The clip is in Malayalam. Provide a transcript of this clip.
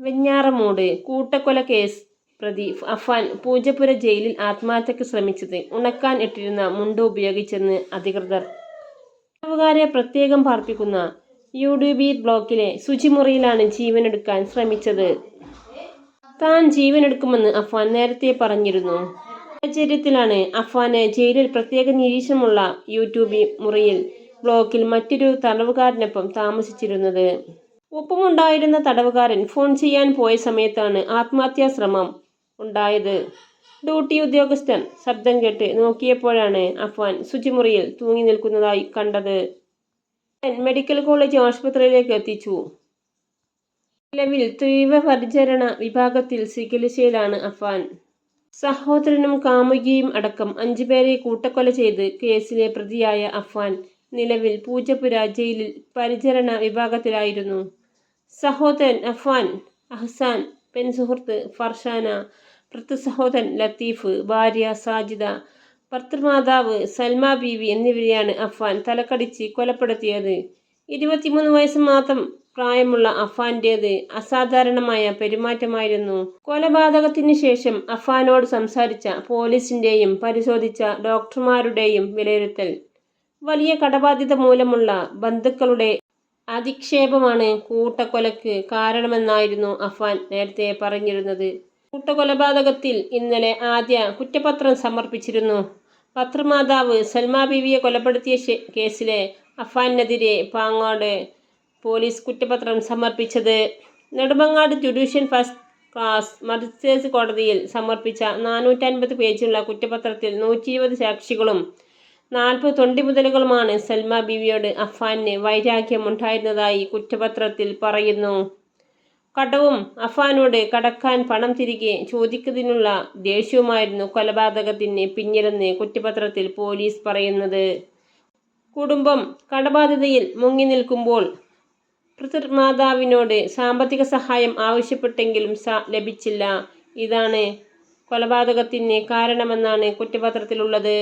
വെഞ്ഞാറമൂട് കൂട്ടക്കൊല കേസ് പ്രതി അഫാൻ പൂജപ്പുര ജയിലിൽ ആത്മഹത്യക്ക് ശ്രമിച്ചത്. ഉണക്കാൻ ഇട്ടിരുന്ന മുണ്ട് ഉപയോഗിച്ചെന്ന് അധികൃതർ. തടവുകാരെ പ്രത്യേകം പാർപ്പിക്കുന്ന യു ഡി ബി ബ്ലോക്കിലെ ശുചിമുറിയിലാണ് ജീവനെടുക്കാൻ ശ്രമിച്ചത്. താൻ ജീവനെടുക്കുമെന്ന് അഫാൻ നേരത്തെ പറഞ്ഞിരുന്നു. സാഹചര്യത്തിലാണ് അഫാന് ജയിലിൽ പ്രത്യേക നിരീക്ഷണമുള്ള യൂട്യൂബി മുറിയിൽ ബ്ലോക്കിൽ മറ്റൊരു തടവുകാരനൊപ്പം താമസിച്ചിരുന്നത്. ഒപ്പമുണ്ടായിരുന്ന തടവുകാരൻ ഫോൺ ചെയ്യാൻ പോയ സമയത്താണ് ആത്മഹത്യാ ശ്രമം ഉണ്ടായത്. ഡ്യൂട്ടി ഉദ്യോഗസ്ഥൻ ശബ്ദം കേട്ട് നോക്കിയപ്പോഴാണ് അഫ്വാൻ ശുചിമുറിയിൽ തൂങ്ങി നിൽക്കുന്നതായി കണ്ടത്. മെഡിക്കൽ കോളേജ് ആശുപത്രിയിലേക്ക് എത്തിച്ചു. നിലവിൽ തീവ്രപരിചരണ വിഭാഗത്തിൽ ചികിത്സയിലാണ് അഫ്വാൻ. സഹോദരനും കാമുകിയും അടക്കം അഞ്ചുപേരെ കൂട്ടക്കൊല ചെയ്ത് കേസിലെ പ്രതിയായ അഫ്വാൻ നിലവിൽ പൂജപ്പുര ജയിലിൽ പരിചരണ വിഭാഗത്തിലായിരുന്നു. സഹോദരൻ അഫ്വാൻ അഹ്സാൻ പെൺസുഹൃത്ത് ഫർഷാന ഭർത്തൃസഹോദരൻ ലത്തീഫ് ഭാര്യ സാജിദ ഭർത്തൃമാതാവ് സൽമ ബീവി എന്നിവരെയാണ് അഫ്വാൻ തലക്കടിച്ച് കൊലപ്പെടുത്തിയത്. ഇരുപത്തിമൂന്ന് വയസ്സ് മാത്രം പ്രായമുള്ള അഫാന്റേത് അസാധാരണമായ പെരുമാറ്റമായിരുന്നു. കൊലപാതകത്തിന് ശേഷം അഫ്വാനോട് സംസാരിച്ച പോലീസിന്റെയും പരിശോധിച്ച ഡോക്ടർമാരുടെയും വിലയിരുത്തൽ. വലിയ കടബാധ്യത മൂലമുള്ള ബന്ധുക്കളുടെ അധിക്ഷേപമാണ് കൂട്ടക്കൊലക്ക് കാരണമെന്നായിരുന്നു അഫാൻ നേരത്തെ പറഞ്ഞിരുന്നത്. കൂട്ടക്കൊലപാതകത്തിൽ ഇന്നലെ ആദ്യ കുറ്റപത്രം സമർപ്പിച്ചിരുന്നു. പത്രമാതാവ് സൽമാ ബീവിയെ കൊലപ്പെടുത്തിയ കേസിലെ അഫാനെതിരെ പാങ്ങോട് പോലീസ് കുറ്റപത്രം സമർപ്പിച്ചത്. Nedumangad judicial first class magistrate കോടതിയിൽ സമർപ്പിച്ച നാനൂറ്റൻപത് പേജുള്ള കുറ്റപത്രത്തിൽ നൂറ്റി ഇരുപത് സാക്ഷികളും നാൽപ്പത് തൊണ്ടിമുതലുകളുമാണ് സൽമ ബീവിയോട് അഫാന് വൈരാഗ്യമുണ്ടായിരുന്നതായി കുറ്റപത്രത്തിൽ പറയുന്നു. കടവും അഫാനോട് കടക്കാൻ പണം തിരികെ ചോദിക്കുന്നതിനുള്ള ദേഷ്യവുമായിരുന്നു കൊലപാതകത്തിന് പിന്നിലെന്ന് കുറ്റപത്രത്തിൽ പോലീസ് പറയുന്നത്. കുടുംബം കടബാധ്യതയിൽ മുങ്ങി നിൽക്കുമ്പോൾ പിതൃമാതാവിനോട് സാമ്പത്തിക സഹായം ആവശ്യപ്പെട്ടെങ്കിലും സ ലഭിച്ചില്ല. ഇതാണ് കൊലപാതകത്തിന് കാരണമെന്നാണ് കുറ്റപത്രത്തിലുള്ളത്.